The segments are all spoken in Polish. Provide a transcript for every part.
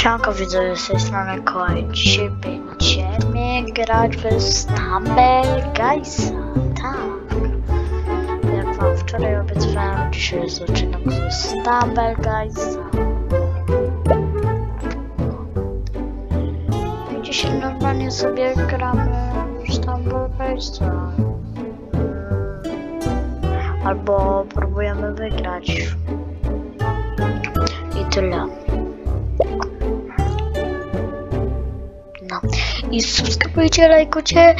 Siemanko widzowie, z tej strony Kołaj. Dzisiaj będziemy grać w Stumble Guysa. Tak. Jak wam wczoraj obiecałem, dzisiaj zaczynam ze Stumble Guysa. I dzisiaj normalnie sobie gramy w Stumble Guysa. Albo próbujemy wygrać. I tyle. I subskrybujcie, lajkujcie.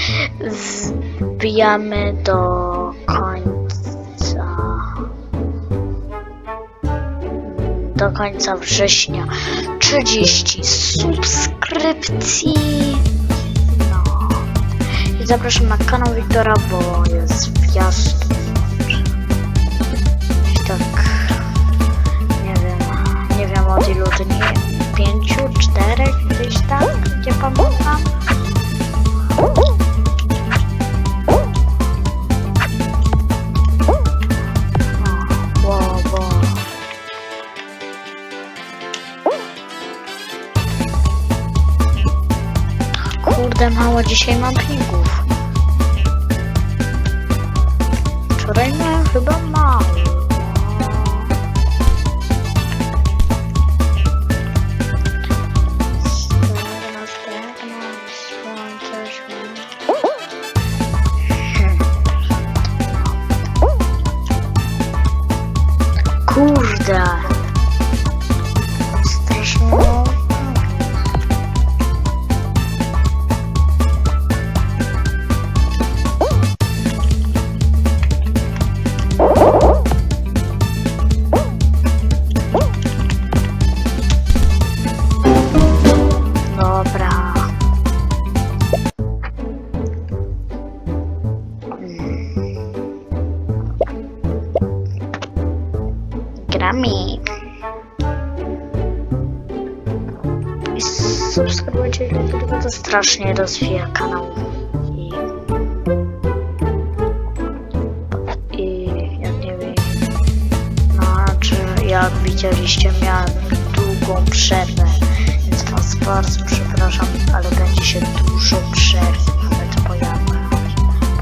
Wbijamy do końca. Do końca września. 30 subskrypcji. No. I zapraszam na kanał Wiktora, bo jest wjazd. Tak. Nie wiem. Nie wiem od ilu dni. Pięciu, czterech, gdzieś tam, gdzie wow. Kurde, mało dzisiaj mam pingów. Gramy. I subskrybujcie, bo to strasznie rozwija kanał. I, I jak nie wiem, znaczy jak widzieliście miałem długą przerwę, więc was bardzo przepraszam, ale będzie się dużo przerw nawet pojawiać,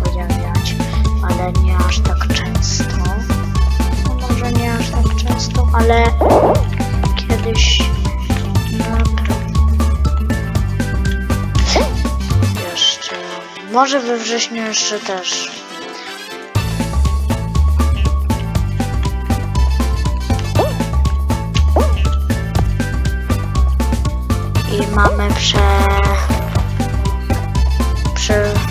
pojawiać, ale nie aż tak często. Ale kiedyś jeszcze, może we wrześniu jeszcze też. I mamy prze... Prze...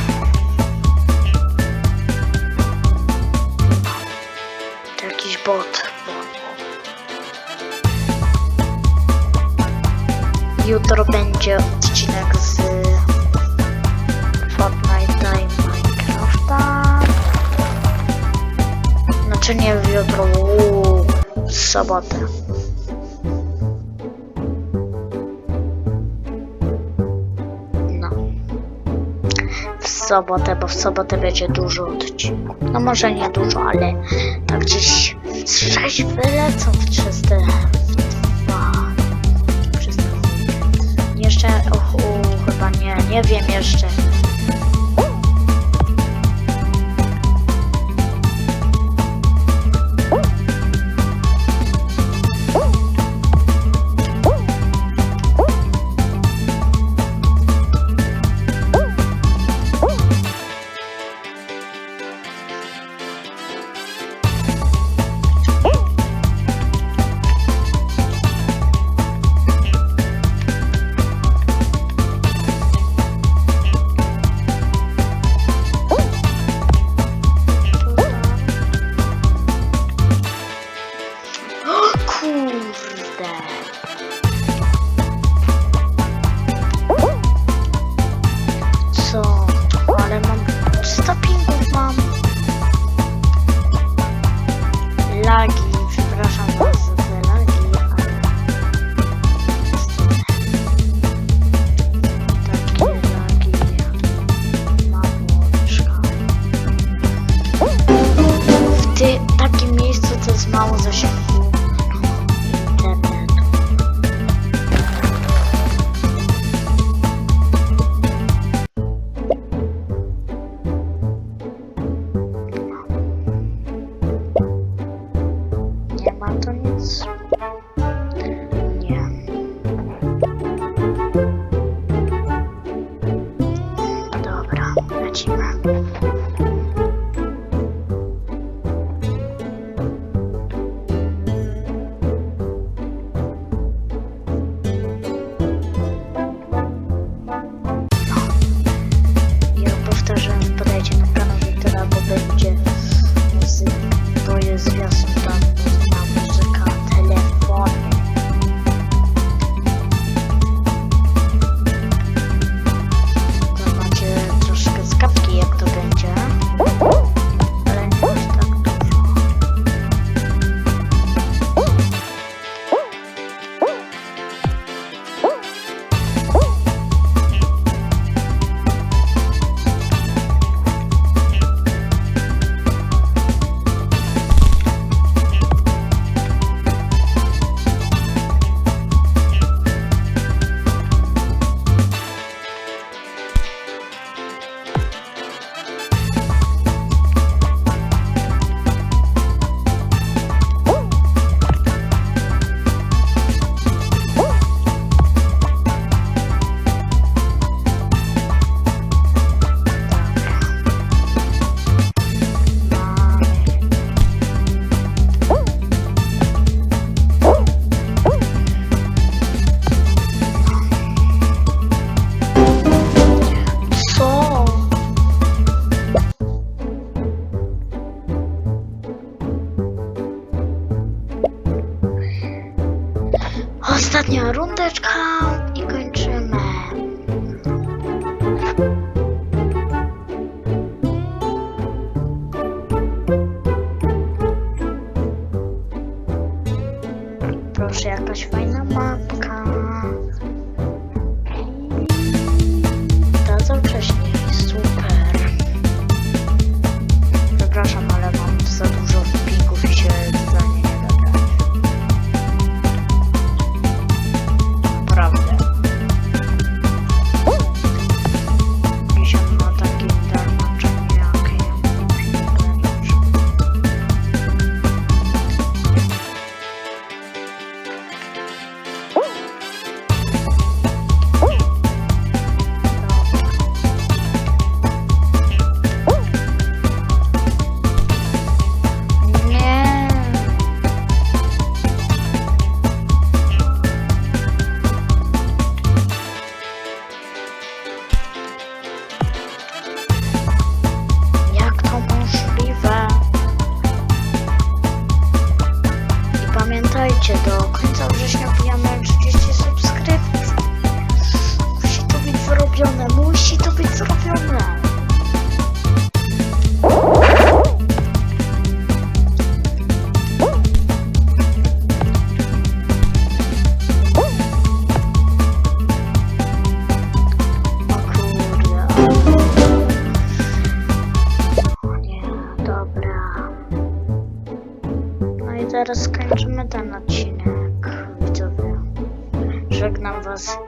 jutro będzie odcinek z Fortnite i Minecrafta. Znaczy nie jutro, uuu, sobotę. No. W sobotę, bo w sobotę będzie dużo odcinków. No może nie dużo, ale tak gdzieś z 6 wylecą w 300. Jeszcze, och, u, chyba nie, nie wiem jeszcze. Lag. Ostatnia rundeczka i kończymy. Proszę, jakaś fajna mapa. teraz skończymy ten odcinek. Widzowie, żegnam was.